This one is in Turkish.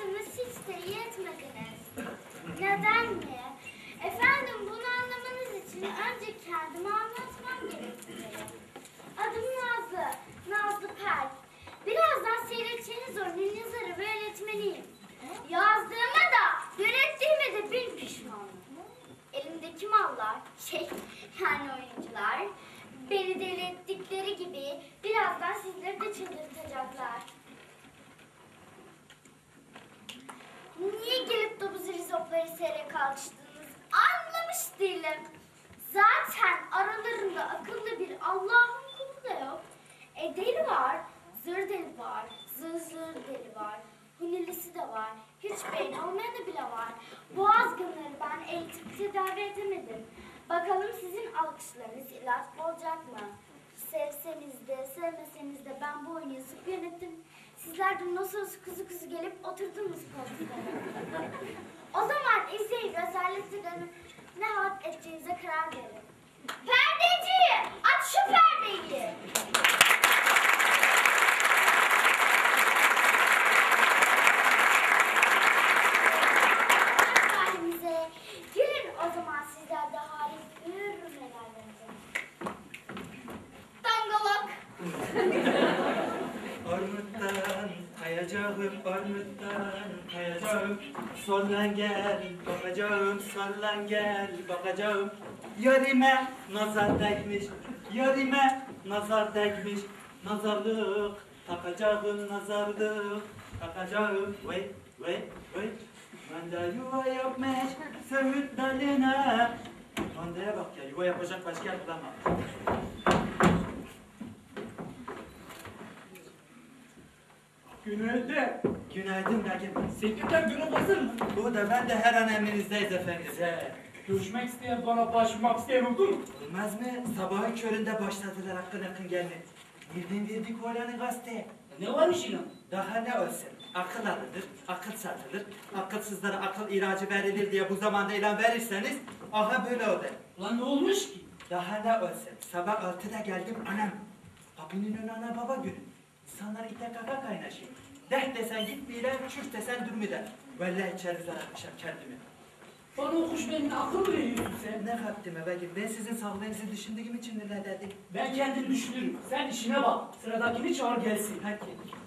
Bakarsanız hiç de iyi. Neden mi? Efendim bunu anlamanız için önce kendimi anlatmam gerekiyor. Adım Nazlı, Nazlı Perk. Birazdan seyredeceğiniz oyunun yazarı ve öğretmeniyim. Yazdığıma da, yönettiğime de bin pişmanım. Elimdeki mallar, şey yani oyuncular, beni deli ettikleri gibi birazdan sizleri de çıldırtacaklar. Niye gelip de bu seyrek alkışladınız anlamış değilim. Zaten aralarında akıllı bir Allah'ın kulu da yok. E deli var, zır deli var, zır zır deli var, hunilisi de var, hiç beyni olmayanı bile var. Bu azgınları ben eğitip tedavi edemedim. Bakalım sizin alkışlarınız ilaç olacak mı? Sevseniz de sevmeseniz de ben bu oyunu yönettim. Sizler olsa kuzu kuzu gelip oturdunuz koltuklara. o zaman izleyin özellikle ne halt edeceğinize karar verin. Kayacağım, armuttan kayacağım. Soldan gel, bakacağım, soldan gel, bakacağım. Yarime nazar değmiş, yarime nazar değmiş. Nazarlık takacağım, nazarlık takacağım. Vay, vay, vay. Ben de yuva yapmış, söğüt daline. Pandaya bak ya, yuva yapacak başka yer bulamam. Günaydın. Günaydın Begim. Sekreter büro hazır mı? Bu da ben de her an emrinizdeyiz efendim. He. Görüşmek isteyen bana başvurmak isteyen oldu mu? Olmaz mı? Sabahın köründe başladılar akın akın gelmeye. Birden verdik oğlanı gazeteye. Ne varmış inan? Daha ne olsun? Akıl alınır, akıl satılır. Akılsızlara akıl ilacı verilir diye bu zamanda ilan verirseniz aha böyle olur. Lan ne olmuş ki? Daha ne olsun? Sabah altıda geldim anam. Kapının önü ana baba günü. İnsanlar ite kaka kaynaşıyor. Deh desen gitmeyle, çürt desen durmuyorlar. Vallahi içeri zaratmışım kendimi. Bana o kuş benimle akıl mı veriyorsun sen? Ne haddime Begim? Ben sizin sağlığınızı düşündüğüm için neler dedim. Ben kendimi düşünürüm. Sen işine bak. Sıradakini çağır gelsin. Peki.